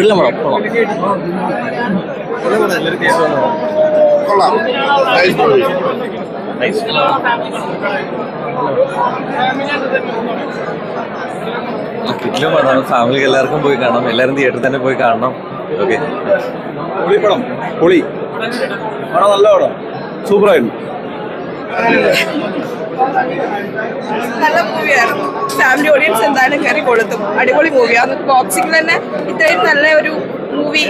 കൊള്ളാം. കൊള്ളാം. Nice movie കിട്ടിലും പടമാണ് ഫാമിലിക്ക് എല്ലാവർക്കും പോയി കാണണം. എല്ലാവരും തിയേറ്ററിൽ തന്നെ പോയി കാണണം. ഓക്കെ പൊളി പടം. പൊളി. പടം നല്ല പടം. സൂപ്പറായിരുന്നു. നല്ല മൂവിയായിരുന്നു. ഫാമിലി ഓഡിയൻസ് എന്തായാലും കയറി കൊളുത്തും. അടിപൊളി മൂവിയാണ് ബോക്സിംഗ് തന്നെ ഇത്രയും നല്ല ഒരു മൂവി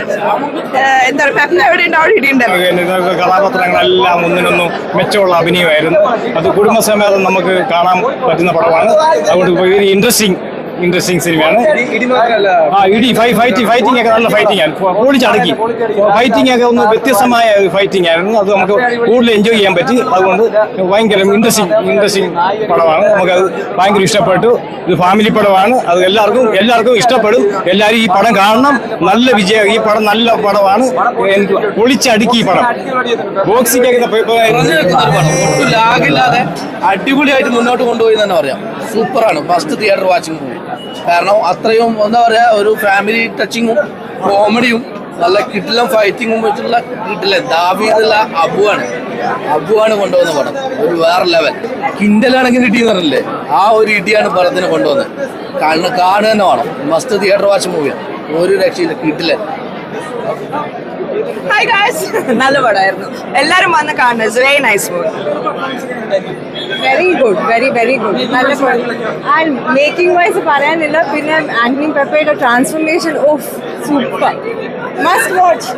എന്താ പറയുക എവിടെ ഉണ്ട് അവിടെ കഥാപാത്രങ്ങളെല്ലാം ഒന്നിനൊന്നും മെച്ചമുള്ള അഭിനയമായിരുന്നു. അത് കുടുംബസമേതം നമുക്ക് കാണാൻ പറ്റുന്ന പടമാണ്. അതുകൊണ്ട് ഇൻട്രസ്റ്റിംഗ് ഇൻട്രസ്റ്റിംഗ് സിനിമയാണ് ആ ഇടി ഫൈ ഫൈറ്റ് ഫൈറ്റിംഗ് ഒക്കെ നല്ല ഫൈറ്റിംഗ് ആണ്. പൊളിച്ചടക്കി ഫൈറ്റിംഗ് ഒക്കെ ഒന്ന് വ്യത്യസ്തമായ ഫൈറ്റിംഗ് ആയിരുന്നു. അത് നമുക്ക് കൂടുതൽ എൻജോയ് ചെയ്യാൻ പറ്റി. അതുകൊണ്ട് ഭയങ്കര ഇൻട്രസ്റ്റിംഗ് ഇൻട്രസ്റ്റിംഗ് പടമാണ്. നമുക്കത് ഭയങ്കര ഇഷ്ടപ്പെട്ടു. ഇത് ഫാമിലി പടമാണ്. അത് എല്ലാവർക്കും എല്ലാവർക്കും ഇഷ്ടപ്പെടും. എല്ലാവരും ഈ പടം കാണണം. നല്ല വിജയം. ഈ പടം നല്ല പടമാണ്. എനിക്ക് പൊളിച്ചടുക്കി ഈ പടം. ഒരു ലാഗില്ലാതെ അടിപൊളിയായിട്ട് മുന്നോട്ട് കൊണ്ടുപോയി എന്ന് തന്നെ പറയാം. സൂപ്പറാണ്. ഫസ്റ്റ് തിയേറ്റർ വാച്ചിങ് കാരണം അത്രയും എന്താ പറയാ ഒരു ഫാമിലി ടച്ചിങ്ങും കോമഡിയും നല്ല കിട്ടിലും ഫൈറ്റിങ്ങും വെച്ചുള്ള കിട്ടിലെ ദാവീദുള്ള അബുവാണ് അബുവാണ് കൊണ്ടുവന്ന പടം. ഒരു വേറെ ലെവൽ കിൻഡലാണെങ്കിൽ ഇടി എന്ന് പറഞ്ഞില്ലേ? ആ ഒരു ഇടിയാണ് പടത്തിന് കൊണ്ടുവന്നത്. കാണുക തന്നെ വേണം. മസ്റ്റ് തിയേറ്റർ വാച്ച് മൂവിയാണ് ഒരു രക്ഷയില്ല കിട്ടില്ല ഹായ് ഗായ്സ് നല്ല പടമായിരുന്നു. എല്ലാരും വന്ന് കാണുന്നത് it's very nice movie very good very very good നല്ല ആൻഡ് മേക്കിംഗ് വൈസ് പറയാനില്ല. പിന്നെ Antony പെപ്പയുടെ transformation of super must watch